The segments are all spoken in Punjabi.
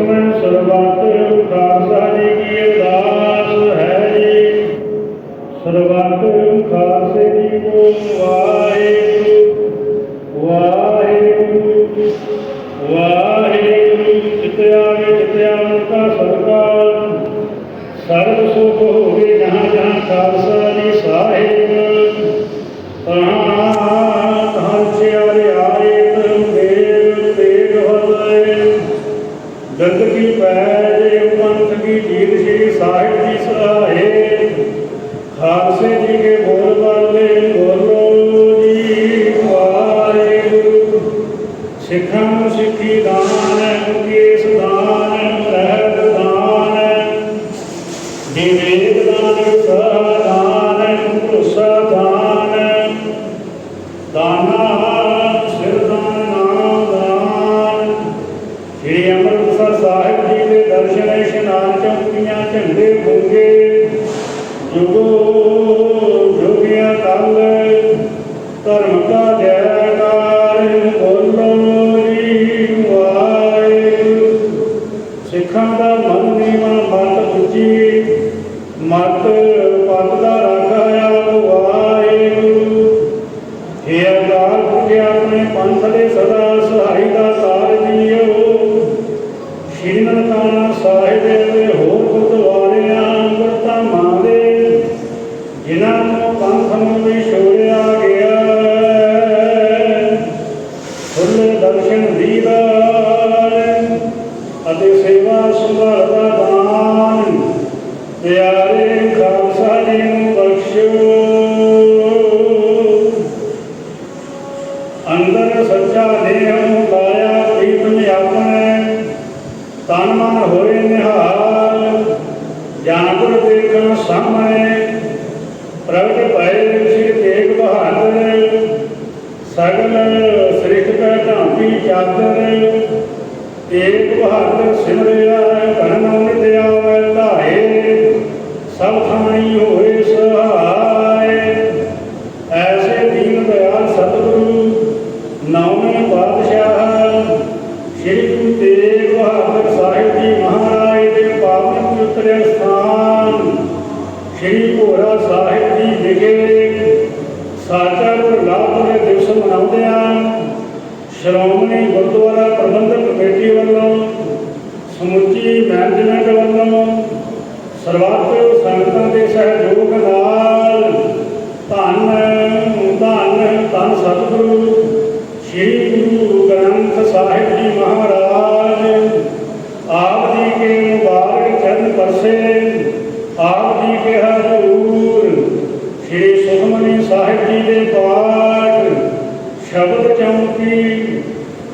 Testament, Servante Lord ਪ੍ਰਗਟ ਭਏ ਸ੍ਰੀ ਤੇਗ ਬਹਾਦਰ ਸਗਲ ਸ੍ਰਿਸ਼ਟ ਕਾ ਢਾਂਪੀ ਚਾਦਰ ਤੇਗ ਬਹਾਦਰ ਸਿਮਰਿਆ ਧਨ ਮਨ ਦਿਆ ਲਾਏ ਸਭ ਥਾਈ ਹੋਏ ਸਹਾਰਾ ਸ਼੍ਰੋਮਣੀ ਗੁਰਦੁਆਰਾ ਪ੍ਰਬੰਧਕ ਕਮੇਟੀ ਵੱਲੋਂ, ਸਮੁੱਚੀ ਮੈਨੇਜਮੈਂਟ ਵੱਲੋਂ, ਸਰਬੱਤ ਸੰਗਤਾਂ ਦੇ ਸਹਿਯੋਗ ਨਾਲ ਧੰਨ ਧੰਨ ਧੰਨ ਸਤਿਗੁਰੂ, ਸ੍ਰੀ ਗੁਰੂ ਗ੍ਰੰਥ ਸਾਹਿਬ ਜੀ ਮਹਾਰਾਜ, ਆਪ ਜੀ ਕੇ ਮੁਬਾਰਕ ਚਰਨ ਪਰਸੇ, ਆਪ ਜੀ ਕੇ ਹਜ਼ੂਰ, ਸ੍ਰੀ ਸੁਖਮਨੀ ਸਾਹਿਬ ਜੀ ਦੇ ਪਾਠ, ਸ਼ਬਦ ਚੌਂਕੀ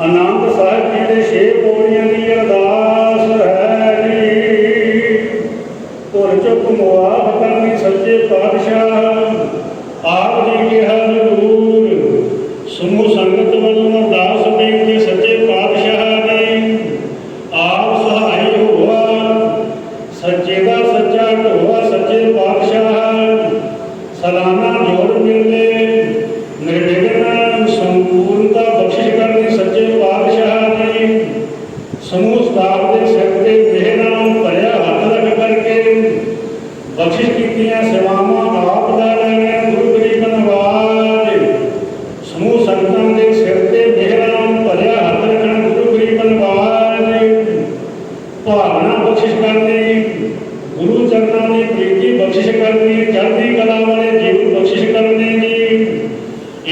ਆਨੰਦ ਸਾਹਿਬ ਜੀ ਦੇ ਛੇ ਪੌੜੀਆਂ ਦੀ ਅਰਦਾਸ ਹੈ ਜੀ। ਧੁਰ ਚੁੱਕ ਮੁਆਫ ਕਰਨੀ ਸੱਚੇ ਪਾਤਸ਼ਾਹ, ਆਪ ਜੀ ਕੇ ਹਜ਼ੂਰ ਸਮੂਹ ਸੰਗਤ ਵੱਲੋਂ ਅਰਦਾਸ ਬੇਨਤੀ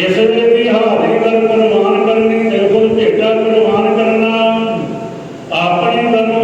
ਇਸ ਵੇਲੇ ਦੀ ਹਾਜ਼ਰੀ ਦਾ ਪ੍ਰਮਾਣ ਕਰਨੀ ਦਿਲਖੁਲ ਭੇਟਾ ਪ੍ਰਮਾਣ ਕਰਨਾ ਆਪਣੇ ਤਨੋਂ